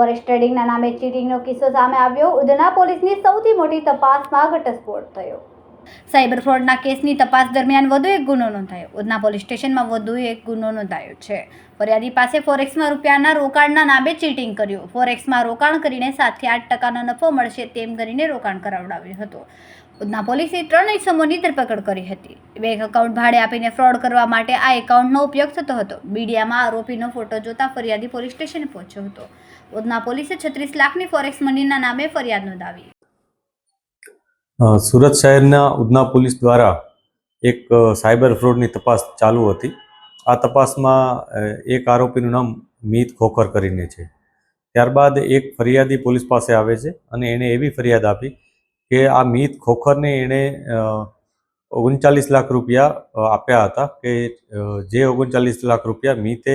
Forest ટ્રેડિંગના નામે ચીટિંગનો કિસ્સો સામે આવ્યો. ઉધના પોલીસની સૌથી મોટી તપાસમાં ઘટસ્ફોટ થયો. સાયબર ફ્રોડના કેસની તપાસ દરમિયાન વધુ એક ગુનો નોંધાયો. ઉધના પોલીસ સ્ટેશનમાં વધુ એક ગુનો નોંધાયો છે. ફરિયાદી પાસે ફોરેક્સમાં રૂપિયાના રોકાણના નામે ચીટિંગ કર્યું. ફોરેક્સમાં રોકાણ કરીને સાતથી આઠ ટકાનો નફો મળશે તેમ કરીને રોકાણ કરાવડાવ્યું હતું. ઉધના પોલીસે ત્રણ ઇસમોની ધરપકડ કરી હતી. બેંક એકાઉન્ટ ભાડે આપીને ફ્રોડ કરવા માટે આ એકાઉન્ટનો ઉપયોગ થતો હતો. મીડિયામાં આરોપીનો ફોટો જોતા ફરિયાદી પોલીસ સ્ટેશને પહોંચ્યો હતો. ઉધના પોલીસે છત્રીસ લાખની ફોરેક્સ મનીના નામે ફરિયાદ નોંધાવી. સુરત શહેરના ઉધના પોલીસ દ્વારા એક સાયબર ફ્રોડની તપાસ ચાલુ હતી. આ તપાસમાં એક આરોપીનું નામ મીત ખોખર કરીને છે. ત્યારબાદ એક ફરિયાદી પોલીસ પાસે આવે છે અને એણે એવી ફરિયાદ આપી કે આ મીત ખોખરને એણે ઓગણચાલીસ લાખ રૂપિયા આપ્યા હતા કે જે ઓગણચાલીસ લાખ રૂપિયા મીતે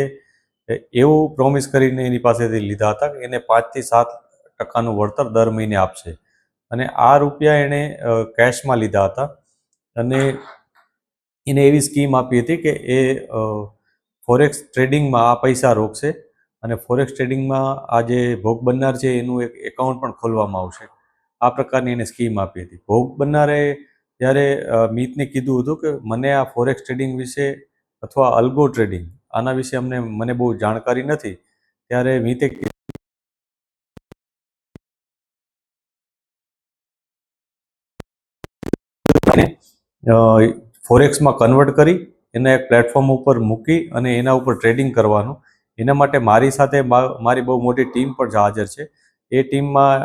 એવું પ્રોમિસ કરીને એની પાસેથી લીધા હતા કે એને પાંચથી સાત ટકાનું વળતર દર મહિને આપશે. અને આ રૂપિયા એણે કેશમાં લીધા હતા. અને એને એવી સ્કીમ આપી હતી કે એ ફોરેક્સ ટ્રેડિંગમાં આ પૈસા રોકશે અને ફોરેક્સ ટ્રેડિંગમાં આ જે ભોગ બનનાર છે એનું એક એકાઉન્ટ પણ ખોલવામાં આવશે. આ પ્રકારની એને સ્કીમ આપી હતી. ભોગ બનનારે જ્યારે મિતને કીધું હતું કે મને આ ફોરેક્સ ટ્રેડિંગ વિશે અથવા અલ્ગો ટ્રેડિંગ આના વિશે અમને, મને બહુ જાણકારી નથી, ત્યારે મીતે ફોરેક્સમાં કન્વર્ટ કરી, એને એક પ્લેટફોર્મ ઉપર મૂકી અને એના ઉપર ટ્રેડિંગ કરવાનું. એના માટે મારી સાથે મારી બહુ મોટી ટીમ પણ હાજર છે. એ ટીમમાં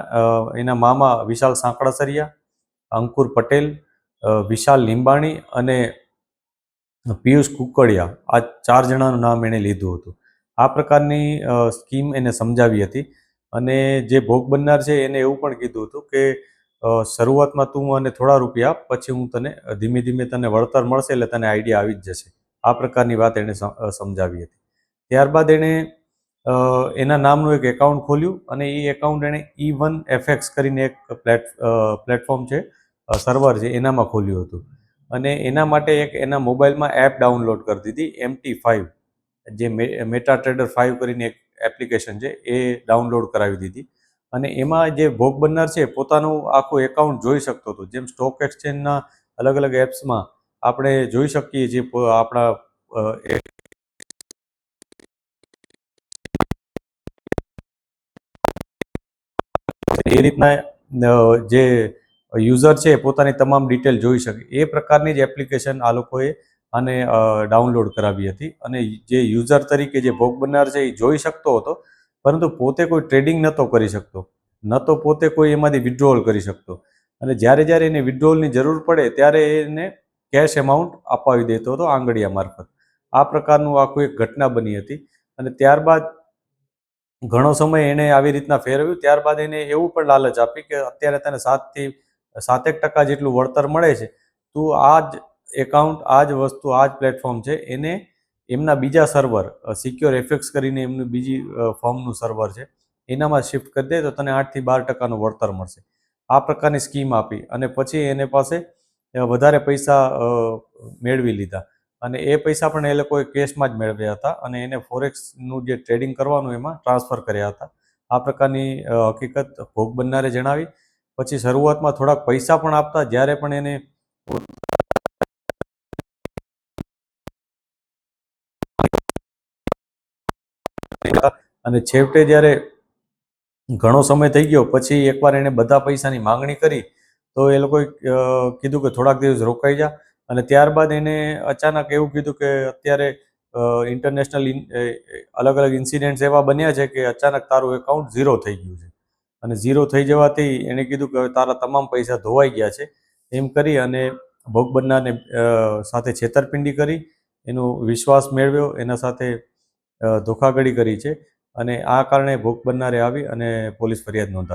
એના મામા વિશાલ સાંકળાસરિયા, અંકુર પટેલ વિશાલ લીંબાણી અને પિયુષ કુકડિયા. આ ચાર જણાનું નામ એણે લીધું હતું. આ પ્રકારની સ્કીમ એને સમજાવી હતી અને જે ભોગ બનનાર છે એને એવું પણ કીધું હતું કે શરૂઆતમાં તું મને થોડા રૂપિયા પછી હું તને ધીમે ધીમે તને વળતર મળશે એટલે તને આઈડિયા આવી જ જશે. આ પ્રકારની વાત એણે સમજાવી હતી. ત્યારબાદ એણે એના નામનું એક એકાઉન્ટ ખોલ્યું અને એ એકાઉન્ટ એણે ઈ વન એફએક્સ કરીને એક પ્લેટ પ્લેટફોર્મ છે સર્વર છે, એનામાં ખોલ્યું હતું. અને એના માટે એક એના મોબાઈલમાં એપ ડાઉનલોડ કરી દીધી એમટી ફાઇવ જે મેટા ટ્રેડર ફાઇવ કરીને એક એપ્લિકેશન છે, એ ડાઉનલોડ કરાવી દીધી. અને એમાં જે ભોગ બનનાર છે, પોતાનું આખું એકાઉન્ટ જોઈ શકતો હતો. જેમ સ્ટોક એક્સચેન્જના અલગ અલગ એપ્સમાં આપણે જોઈ શકીએ છીએ આપણા એ- રીતના જે યુઝર છે પોતાની તમામ ડિટેલ જોઈ શકે. એ પ્રકારની જ એપ્લિકેશન આ લોકોએ અને ડાઉનલોડ કરાવી હતી. અને જે યુઝર તરીકે જે ભોગ બનનાર છે એ જોઈ શકતો હતો, પરંતુ પોતે કોઈ ટ્રેડિંગ નહોતો કરી શકતો. ન તો પોતે કોઈ એમાંથી વિડ્રોલ કરી શકતો. અને જ્યારે જ્યારે એને વિડ્રોલની જરૂર પડે, ત્યારે એને કેશ એમાઉન્ટ અપાવી દેતો હતો આંગળીયા મારફત. આ પ્રકારનું આખું એક ઘટના બની હતી. અને ત્યારબાદ ઘણો સમય એણે આવી રીતના ફેરવ્યું. ત્યારબાદ એને એવું પણ લાલચ આપી કે અત્યારે તને સાતથી, સાતેક ટકા જેટલું વળતર મળે છે, તું આ જ એકાઉન્ટ આ જ વસ્તુ આ જ પ્લેટફોર્મ છે, એને એમના બીજા સર્વર સિક્યોર એફેક્સ કરીને એમનું બીજી ફોર્મનું સર્વર છે, એનામાં શિફ્ટ કરી દે તો તને આઠથી બાર ટકાનું વળતર મળશે. આ પ્રકારની સ્કીમ આપી અને પછી એને પાસે વધારે પૈસા મેળવી લીધા. અને એ પૈસા પણ એ લોકોએ કેશમાં જ મેળવ્યા હતા અને એને ફોરેક્સનું જે ટ્રેડિંગ કરવાનું એમાં ટ્રાન્સફર કર્યા હતા. આ પ્રકારની હકીકત ભોગ બનનારે જણાવી. પછી શરૂઆતમાં થોડાક પૈસા પણ આપતા, જ્યારે પણ એને અને છેવટે જ્યારે ઘણો સમય થઈ ગયો, પછી એકવાર એણે બધા પૈસાની માંગણી કરી, તો એ લોકોએ કીધું કે થોડાક દિવસ રોકાઈ જા. અને ત્યારબાદ એને અચાનક એવું કીધું કે અત્યારે ઇન્ટરનેશનલ અલગ અલગ ઇન્સિડન્ટ્સ એવા બન્યા છે કે અચાનક તારું એકાઉન્ટ ઝીરો થઈ ગયું છે. અને ઝીરો થઈ જવાથી એણે કીધું કે તારા તમામ પૈસા ધોવાઈ ગયા છે. એમ કરી અને ભોગ બનનારને સાથે છેતરપિંડી કરી, એનો વિશ્વાસ મેળવ્યો, એના સાથે ધોખાધડી કરી છે. અને આ કારણે ભોગ બનનારે આવી અને પોલીસ ફરિયાદ નોંધાવી.